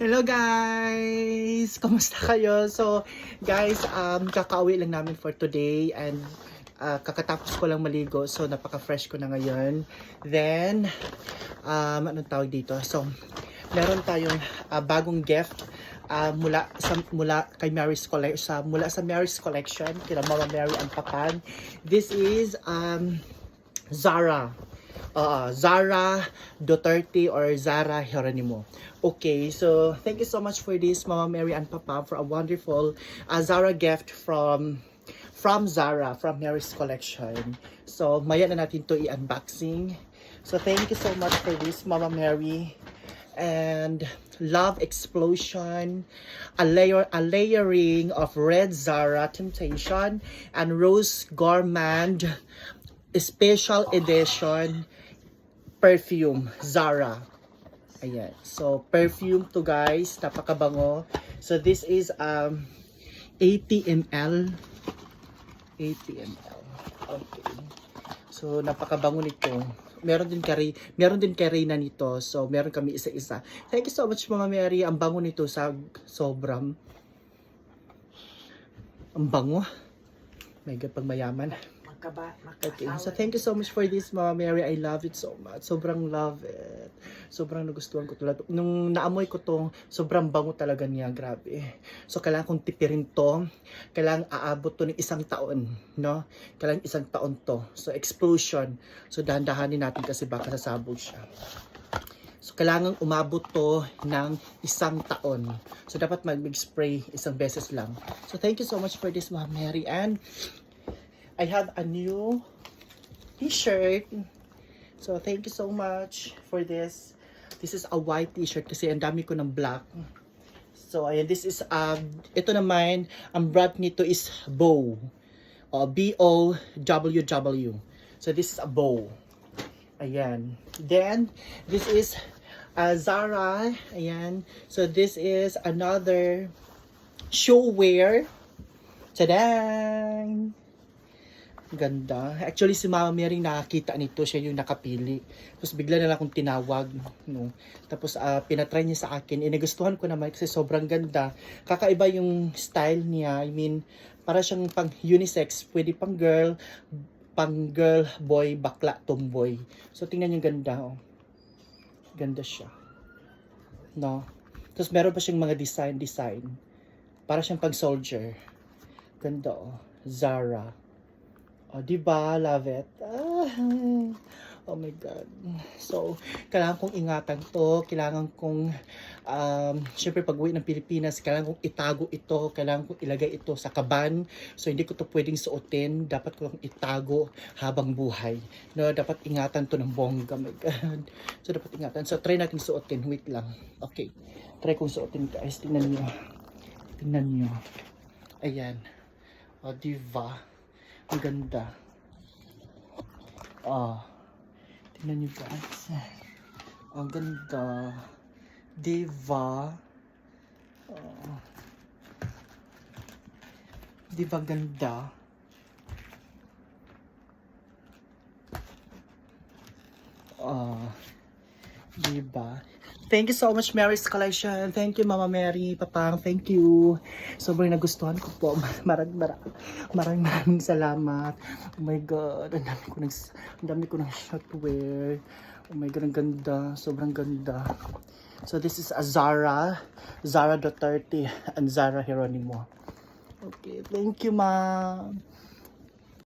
Hello guys! Kamusta kayo? So, guys, um, kakauwi lang namin for today and uh, kakatapos ko lang maligo. So, napaka-fresh ko na ngayon. Then, um, anong tawag dito? So, meron tayong uh, bagong gift uh, mula sa mula kay Mary's Collection sa mula sa Mary's Collection kila Mama Mary and Papan. This is um Zara. Uh, Zara Duterte or Zara Geronimo. Okay, so thank you so much for this, Mama Mary and Papa, for a wonderful uh, Zara gift from from Zara, from Mary's collection. So, maya na natin to i-unboxing. So, thank you so much for this, Mama Mary. And Love Explosion, a layer a layering of Red Zara Temptation and Rose Gourmand Special Edition perfume Zara. Ayan. So, perfume to guys. Napakabango. So, this is um 80 ml. 80 ml. Okay. So, napakabango nito. Meron din kay meron din kay Reyna nito. So, meron kami isa-isa. Thank you so much Mama Mary. Ang bango nito sa sobrang ang bango. Mega pag Magkaba, Okay, so thank you so much for this, Mama Mary. I love it so much. Sobrang love it. Sobrang nagustuhan ko talaga. Nung naamoy ko to, sobrang bango talaga niya. Grabe. So, kailangan kong tipirin to. Kailangan aabot to ng isang taon. No? Kailangan isang taon to. So, explosion. So, dahan-dahanin natin kasi baka sasabog siya. So, kailangan umabot to ng isang taon. So, dapat mag-spray isang beses lang. So, thank you so much for this, Mama Mary. And, I have a new t-shirt. So, thank you so much for this. This is a white t-shirt kasi ang dami ko ng black. So, ayan, this is, um, ito naman, ang brand nito is Bow. O, B-O-W-W. So, this is a bow. Ayan. Then, this is uh, Zara. Ayan. So, this is another show wear. Tadang! Ganda. Actually, si Mama Mary nakakita nito. Siya yung nakapili. Tapos bigla na lang akong tinawag. No? Tapos uh, pinatry niya sa akin. Eh, nagustuhan ko naman kasi sobrang ganda. Kakaiba yung style niya. I mean, para siyang pang unisex. Pwede pang girl, pang girl, boy, bakla, tomboy. So, tingnan yung ganda. Oh. Ganda siya. No? Tapos meron pa siyang mga design-design. Para siyang pang soldier. Ganda oh. Zara. Oh, di ba? Love it. Ah, oh my God. So, kailangan kong ingatan to. Kailangan kong, um, syempre pag uwi ng Pilipinas, kailangan kong itago ito. Kailangan kong ilagay ito sa kaban. So, hindi ko to pwedeng suotin. Dapat ko lang itago habang buhay. No, dapat ingatan to ng bongga. Oh my God. So, dapat ingatan. So, try natin suotin. Wait lang. Okay. Try kong suotin guys. Tingnan nyo. Tingnan nyo. Ayan. O, diba? Ang ganda. Ah. Tingnan nyo guys. Ang ganda. Diba? Ah. Diba ganda? Ah. Diba? Thank you so much, Mary's Collection. Thank you, Mama Mary, Papang. Thank you. Sobrang nagustuhan ko po. Marang, marang, maraming maraming salamat. Oh my God. Ang dami ko ng, ang dami ko ng shirt to wear. Oh my God, ang ganda. Sobrang ganda. So, this is a Zara. Zara Duterte and Zara Geronimo. Okay, thank you, ma'am.